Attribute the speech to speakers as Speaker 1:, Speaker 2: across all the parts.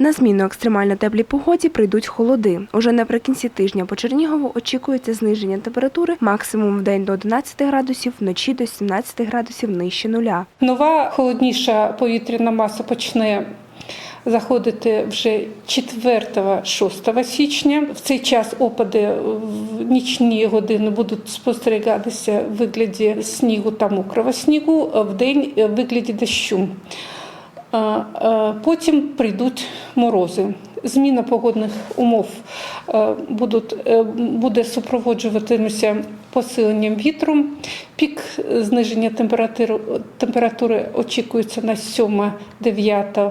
Speaker 1: На зміну екстремально теплій погоді прийдуть холоди. Уже наприкінці тижня по Чернігову очікується зниження температури максимум в день до 11 градусів, вночі до 17 градусів нижче нуля.
Speaker 2: Нова холодніша повітряна маса почне заходити вже 4-6 січня. В цей час опади в нічні години будуть спостерігатися в вигляді снігу та мокрого снігу, в день в вигляді дощу. А, Потім прийдуть морози. Зміна погодних умов е, будуть, е, буде супроводжуватися посиленням вітру. Пік зниження температури, температури очікується на 7-9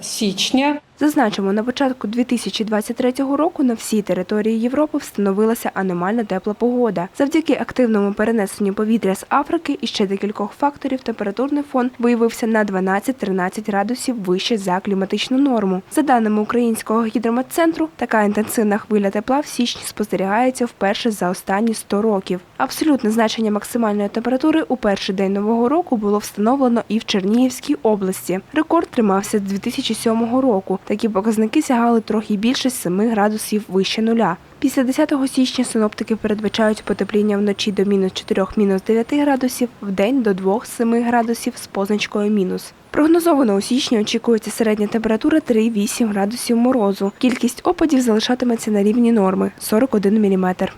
Speaker 2: січня.
Speaker 1: Зазначимо, на початку 2023 року на всій території Європи встановилася аномально тепла погода. Завдяки активному перенесенню повітря з Африки і ще декількох факторів температурний фон виявився на 12-13 градусів вище за кліматичну норму. За даними Українського гідрометцентру, така інтенсивна хвиля тепла в січні спостерігається вперше за останні 100 років. Абсолютне значення максимальної температури у перший день нового року було встановлено і в Чернігівській області. Рекорд тримався з 2007 року. Такі показники сягали трохи більше 7 градусів вище нуля. Після 10 січня синоптики передбачають потепління вночі до мінус 4 мінус 9 градусів, вдень до 2-7 градусів з позначкою мінус. Прогнозовано у січні очікується середня температура 3-8 градусів морозу. Кількість опадів залишатиметься на рівні норми 41 міліметр.